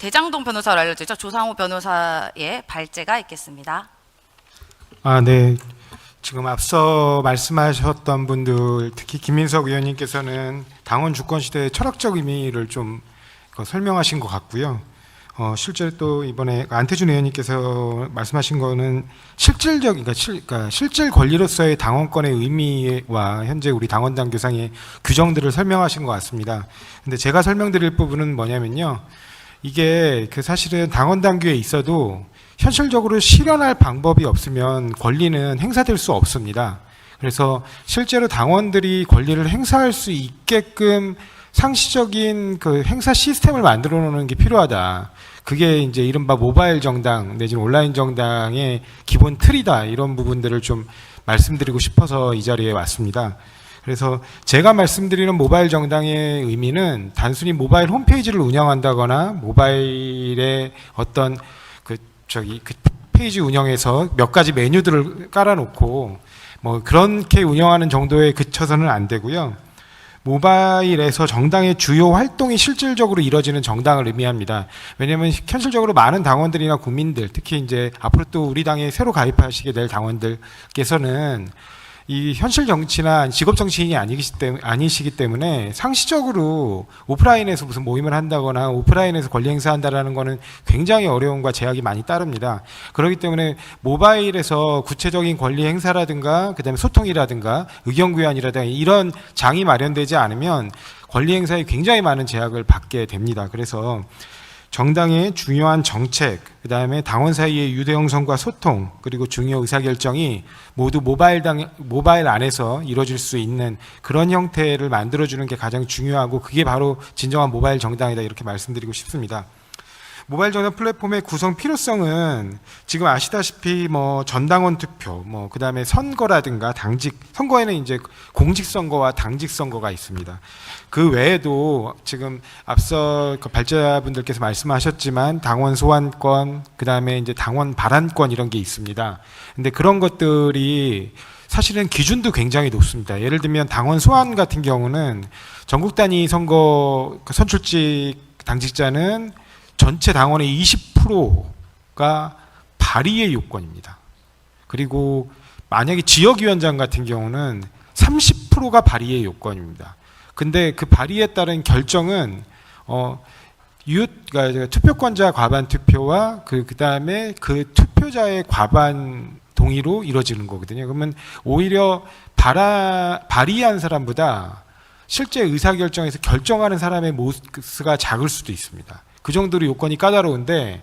대장동 변호사로 알려져 있죠. 조상우 변호사의 발제가 있겠습니다. 아, 네. 지금 앞서 말씀하셨던 분들, 특히 김민석 의원님께서는 당원 주권 시대의 철학적 의미를 좀그 설명하신 것 같고요. 어, 실제로 또 이번에 안태준 의원님께서 말씀하신 거는 실질적, 그러니까, 실, 그러니까 실질 권리로서의 당원권의 의미와 현재 우리 당원당 규상의 규정들을 설명하신 것 같습니다. 근데 제가 설명드릴 부분은 뭐냐면요. 이게 그 사실은 당원 당규에 있어도 현실적으로 실현할 방법이 없으면 권리는 행사될 수 없습니다. 그래서 실제로 당원들이 권리를 행사할 수 있게끔 상시적인 그 행사 시스템을 만들어 놓는 게 필요하다. 그게 이제 이른바 모바일 정당 내지는 온라인 정당의 기본 틀이다. 이런 부분들을 좀 말씀드리고 싶어서 이 자리에 왔습니다. 그래서 제가 말씀드리는 모바일 정당의 의미는 단순히 모바일 홈페이지를 운영한다거나 모바일에 어떤 그 저기 그 페이지 운영에서 몇 가지 메뉴들을 깔아놓고 뭐 그렇게 운영하는 정도에 그쳐서는 안 되고요. 모바일에서 정당의 주요 활동이 실질적으로 이뤄지는 정당을 의미합니다. 왜냐하면 현실적으로 많은 당원들이나 국민들, 특히 이제 앞으로 또 우리 당에 새로 가입하시게 될 당원들께서는 이 현실 정치나 직업 정치인이 아니기 때문에 아니시기 때문에 상시적으로 오프라인에서 무슨 모임을 한다거나 오프라인에서 권리 행사한다라는 거는 굉장히 어려움과 제약이 많이 따릅니다. 그렇기 때문에 모바일에서 구체적인 권리 행사라든가 그다음에 소통이라든가 의견 구현이라든가 이런 장이 마련되지 않으면 권리 행사에 굉장히 많은 제약을 받게 됩니다. 그래서 정당의 중요한 정책, 그 다음에 당원 사이의 유대 형성과 소통, 그리고 중요 의사결정이 모두 모바일 당, 모바일 안에서 이루어질 수 있는 그런 형태를 만들어주는 게 가장 중요하고 그게 바로 진정한 모바일 정당이다 이렇게 말씀드리고 싶습니다. 모바일 정당 플랫폼의 구성 필요성은 지금 아시다시피 뭐 전당원 투표, 뭐 그다음에 선거라든가 당직 선거에는 이제 공직 선거와 당직 선거가 있습니다. 그 외에도 지금 앞서 그 발제자분들께서 말씀하셨지만 당원 소환권, 그다음에 이제 당원 발안권 이런 게 있습니다. 근데 그런 것들이 사실은 기준도 굉장히 높습니다. 예를 들면 당원 소환 같은 경우는 전국 단위 선거 그 선출직 당직자는 전체 당원의 20%가 발의의 요건입니다. 그리고 만약에 지역위원장 같은 경우는 30%가 발의의 요건입니다. 근데 그 발의에 따른 결정은 어 유, 그러니까 투표권자 과반 투표와 그 그다음에 그 투표자의 과반 동의로 이루어지는 거거든요. 그러면 오히려 발아, 발의한 사람보다 실제 의사결정에서 결정하는 사람의 모수가 작을 수도 있습니다. 그 정도로 요건이 까다로운데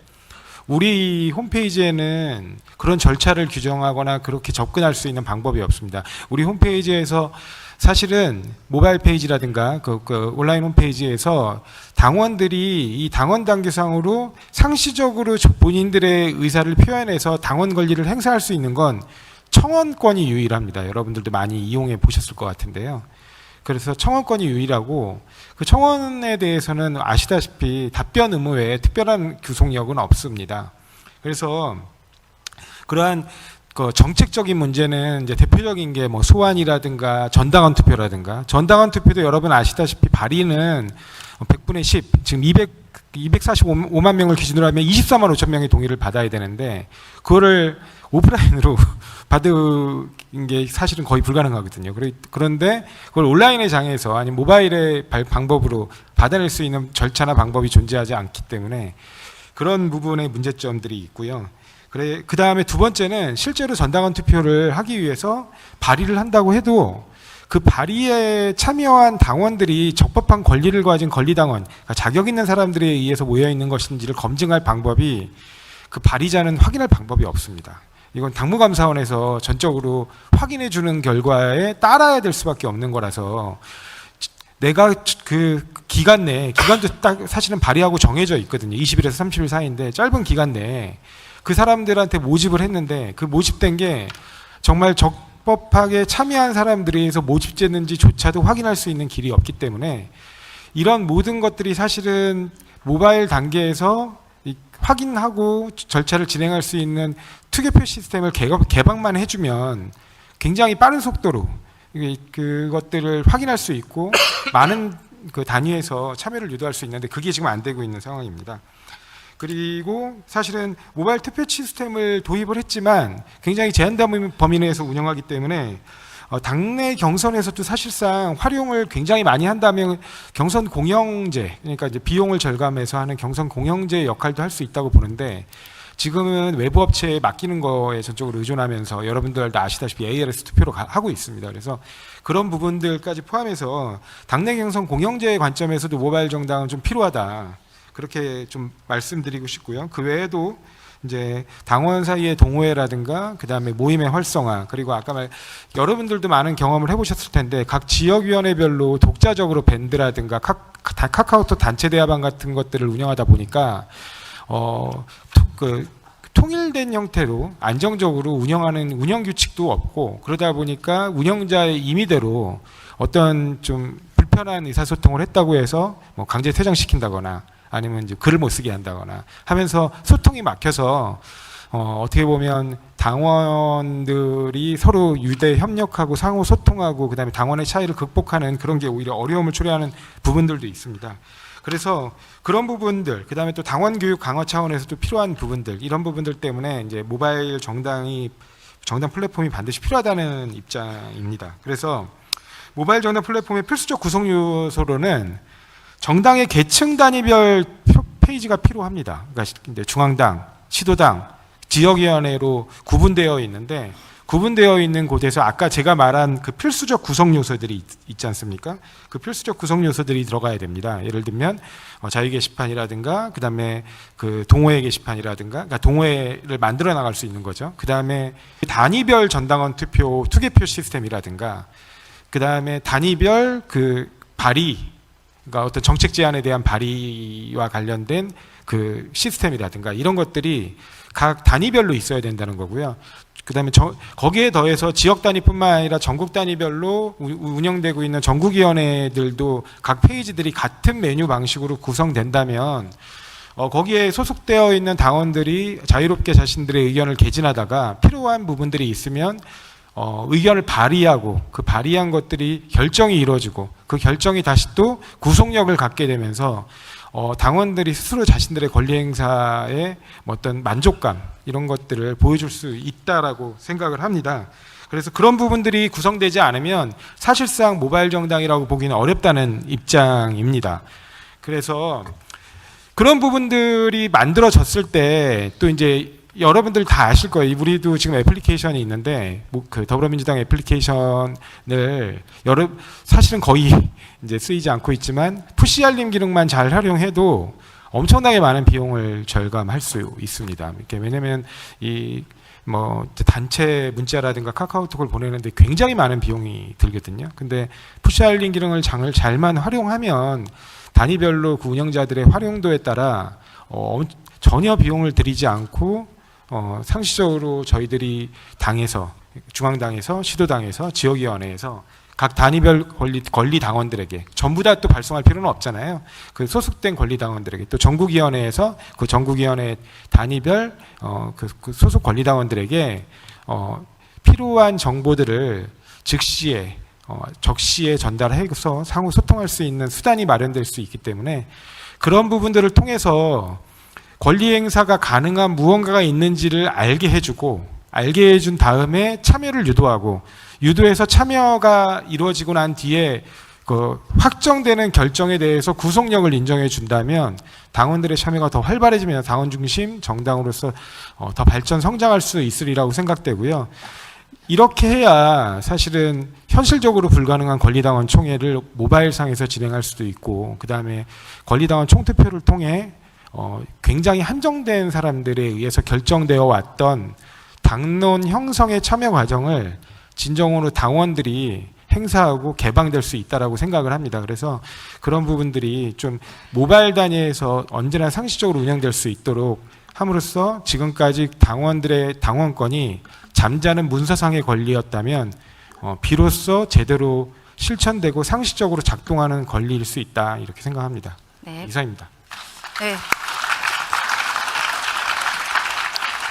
우리 홈페이지에는 그런 절차를 규정하거나 그렇게 접근할 수 있는 방법이 없습니다. 우리 홈페이지에서 사실은 모바일 페이지라든가 그, 그 온라인 홈페이지에서 당원들이 이 당원 단계상으로 상시적으로 본인들의 의사를 표현해서 당원 권리를 행사할 수 있는 건 청원권이 유일합니다. 여러분들도 많이 이용해 보셨을 것 같은데요. 그래서 청원권이 유일하고 그 청원에 대해서는 아시다시피 답변 의무 외에 특별한 규속력은 없습니다. 그래서 그러한 그 정책적인 문제는 이제 대표적인 게 뭐 소환이라든가 전당원 투표라든가 전당원 투표도 여러분 아시다시피 발의는 100분의 10 지금 200 245만 명을 기준으로 하면 24만 5천 명의 동의를 받아야 되는데 그거를 오프라인으로 받은 게 사실은 거의 불가능하거든요. 그런데 그걸 온라인의 장에서 아니 모바일의 발- 방법으로 받아낼 수 있는 절차나 방법이 존재하지 않기 때문에 그런 부분의 문제점들이 있고요. 그래 그 다음에 두 번째는 실제로 전당원 투표를 하기 위해서 발의를 한다고 해도 그 발의에 참여한 당원들이 적법한 권리를 가진 권리당원, 그러니까 자격 있는 사람들에 의해서 모여 있는 것인지를 검증할 방법이 그 발의자는 확인할 방법이 없습니다. 이건 당무감사원에서 전적으로 확인해 주는 결과에 따라야 될 수밖에 없는 거라서 내가 그 기간 내에 기간도 딱 사실은 발의하고 정해져 있거든요. 20일에서 30일 사이인데 짧은 기간 내에 그 사람들한테 모집을 했는데 그 모집된 게 정말 적법하게 참여한 사람들에 의해서 모집됐는지조차도 확인할 수 있는 길이 없기 때문에 이런 모든 것들이 사실은 모바일 단계에서 이 확인하고 절차를 진행할 수 있는 투개표 시스템을 개방만 해주면 굉장히 빠른 속도로 그것들을 확인할 수 있고 많은 그 단위에서 참여를 유도할 수 있는데 그게 지금 안 되고 있는 상황입니다. 그리고 사실은 모바일 투표 시스템을 도입을 했지만 굉장히 제한된 범위 내에서 운영하기 때문에 어, 당내 경선에서도 사실상 활용을 굉장히 많이 한다면 경선 공영제 그러니까 이제 비용을 절감해서 하는 경선 공영제 역할도 할 수 있다고 보는데 지금은 외부 업체에 맡기는 거에 전적으로 의존하면서 여러분들도 아시다시피 ALS 투표로 가- 하고 있습니다. 그래서 그런 부분들까지 포함해서 당내 경선 공영제의 관점에서도 모바일 정당은 좀 필요하다. 그렇게 좀 말씀드리고 싶고요. 그 외에도 이제 당원 사이의 동호회라든가 그다음에 모임의 활성화 그리고 아까 말 여러분들도 많은 경험을 해보셨을 텐데 각 지역위원회별로 독자적으로 밴드라든가 카, 카- 카카오톡 단체 대화방 같은 것들을 운영하다 보니까 어, 토- 그 통일된 형태로 안정적으로 운영하는 운영 규칙도 없고 그러다 보니까 운영자의 임의대로 어떤 좀 불편한 의사소통을 했다고 해서 뭐 강제 퇴장시킨다거나 아니면 이제 글을 못 쓰게 한다거나 하면서 소통이 막혀서 어, 어떻게 보면 당원들이 서로 유대 협력하고 상호 소통하고 그다음에 당원의 차이를 극복하는 그런 게 오히려 어려움을 초래하는 부분들도 있습니다. 그래서 그런 부분들, 그 다음에 또 당원 교육 강화 차원에서도 필요한 부분들 이런 부분들 때문에 이제 모바일 정당이 정당 플랫폼이 반드시 필요하다는 입장입니다. 그래서 모바일 정당 플랫폼의 필수적 구성 요소로는 정당의 계층 단위별 표- 페이지가 필요합니다. 그러니까 중앙당, 시도당, 지역위원회로 구분되어 있는데 구분되어 있는 곳에서 아까 제가 말한 그 필수적 구성 요소들이 있, 있지 않습니까? 그 필수적 구성 요소들이 들어가야 됩니다. 예를 들면 어, 자유 게시판이라든가 그다음에 그 동호회 게시판이라든가 그러니까 동호회를 만들어 나갈 수 있는 거죠. 그다음에 단위별 전당원 투표 투개표 시스템이라든가 그다음에 단위별 그 발의 그러니까 어떤 정책 제안에 대한 발의와 관련된 그 시스템이라든가 이런 것들이 각 단위별로 있어야 된다는 거고요. 그다음에 저, 거기에 더해서 지역 단위뿐만 아니라 전국 단위별로 우- 운영되고 있는 전국위원회들도 각 페이지들이 같은 메뉴 방식으로 구성된다면 어, 거기에 소속되어 있는 당원들이 자유롭게 자신들의 의견을 개진하다가 필요한 부분들이 있으면 어, 의견을 발의하고 그 발의한 것들이 결정이 이루어지고 그 결정이 다시 또 구속력을 갖게 되면서 어, 당원들이 스스로 자신들의 권리 행사에 뭐 어떤 만족감 이런 것들을 보여줄 수 있다라고 생각을 합니다. 그래서 그런 부분들이 구성되지 않으면 사실상 모바일 정당이라고 보기는 어렵다는 입장입니다. 그래서 그런 부분들이 만들어졌을 때 또 이제 여러분들 다 아실 거예요. 우리도 지금 애플리케이션이 있는데 뭐 그 더불어민주당 애플리케이션을 여러 사실은 거의 이제 쓰이지 않고 있지만 푸시 알림 기능만 잘 활용해도 엄청나게 많은 비용을 절감할 수 있습니다. 이렇게 왜냐면 이 뭐 단체 문자라든가 카카오톡을 보내는데 굉장히 많은 비용이 들거든요. 근데 푸시 알림 기능을 장을 잘만 활용하면 단위별로 그 운영자들의 활용도에 따라 어, 전혀 비용을 들이지 않고 어, 상시적으로 저희들이 당에서 중앙당에서 시도당에서 지역위원회에서 각 단위별 권리, 권리 당원들에게 전부 다 또 발송할 필요는 없잖아요. 그 소속된 권리 당원들에게 또 전국위원회에서 그 전국위원회 단위별 어, 그, 그 소속 권리 당원들에게 어, 필요한 정보들을 즉시에 어, 적시에 전달해서 상호 소통할 수 있는 수단이 마련될 수 있기 때문에 그런 부분들을 통해서 권리 행사가 가능한 무언가가 있는지를 알게 해주고 알게 해준 다음에 참여를 유도하고 유도해서 참여가 이루어지고 난 뒤에 그 확정되는 결정에 대해서 구속력을 인정해 준다면 당원들의 참여가 더 활발해지면 당원 중심 정당으로서 어, 더 발전 성장할 수 있으리라고 생각되고요. 이렇게 해야 사실은 현실적으로 불가능한 권리당원 총회를 모바일상에서 진행할 수도 있고 그 다음에 권리당원 총투표를 통해 어, 굉장히 한정된 사람들에 의해서 결정되어 왔던 당론 형성의 참여 과정을 진정으로 당원들이 행사하고 개방될 수 있다라고 생각을 합니다. 그래서 그런 부분들이 좀 모바일 단위에서 언제나 상시적으로 운영될 수 있도록 함으로써 지금까지 당원들의 당원권이 잠자는 문서상의 권리였다면 어, 비로소 제대로 실천되고 상시적으로 작동하는 권리일 수 있다 이렇게 생각합니다. 네. 이상입니다. 네.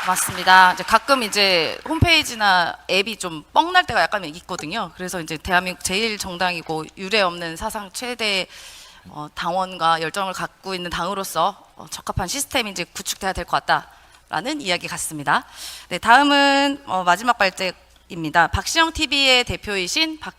맞습니다. 이제 가끔 이제 홈페이지나 앱이 좀 뻥날 때가 약간 있거든요. 그래서 이제 대한민국 제일 정당이고 유례 없는 사상 최대 어, 당원과 열정을 갖고 있는 당으로서 어, 적합한 시스템이 이제 구축돼야 될 것 같다라는 이야기 같습니다. 네, 다음은 어, 마지막 발제입니다. 박시영 TV의 대표이신 박